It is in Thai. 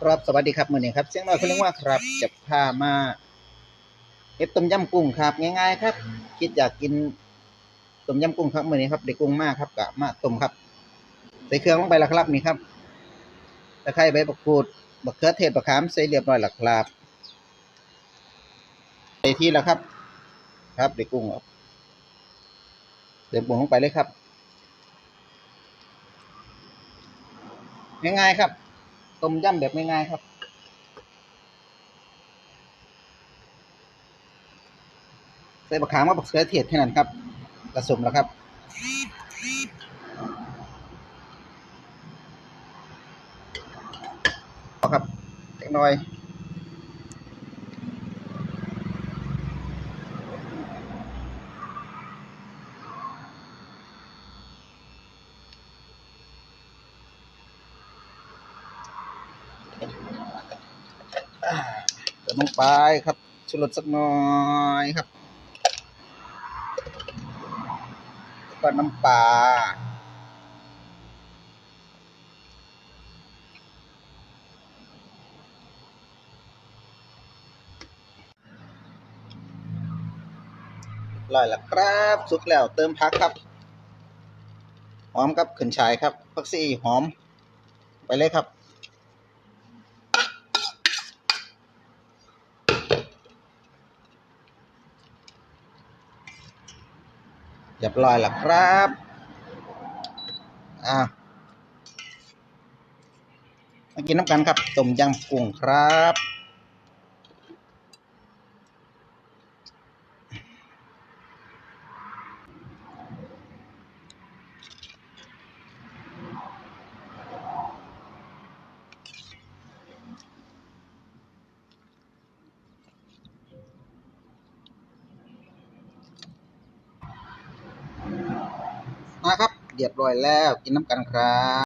ครับสวัสดีครับมือนี้ครับเสียงน้อยคนนึงว่าครับจะพามาเฮ็ดต้มยำกุ้งครับ ง่ายๆครับ คิดอยากกินต้มยำกุ้งครับมือนี้ครับได้กุ้งมากครับกะมาต้มครับ ใส่เครื่องลงไปล้วครับนี่ครับตะไคร้ใบมะกรูดบักเขือเทศบักขามใส่เรียบร้อยล้วครับใส่ที่แล้วครับ ครับได้กุ้งครับเติมกุ้งลงไปเลยครับง่ายๆครับ ต้มยำแบบง่ายๆครับ ใส่บักขามกับบักเสือเทียดแค่นั้นครับผสมแล้วครับพอครับเล็กน้อย ติมลงไปครับชูรสสักหน่อยครับก็น้ำปลาอร่อยแล้วครับสุกแล้วเติมพักครับ หอมครับขึ้นฉายครับผักซีหอม ไปเลยครับ เรียบร้อยแล้วครับอ่ามากินน้ำกันครับต้มยำกุ้งครับ นะครับเรียบร้อยแล้วกินน้ำกันครับ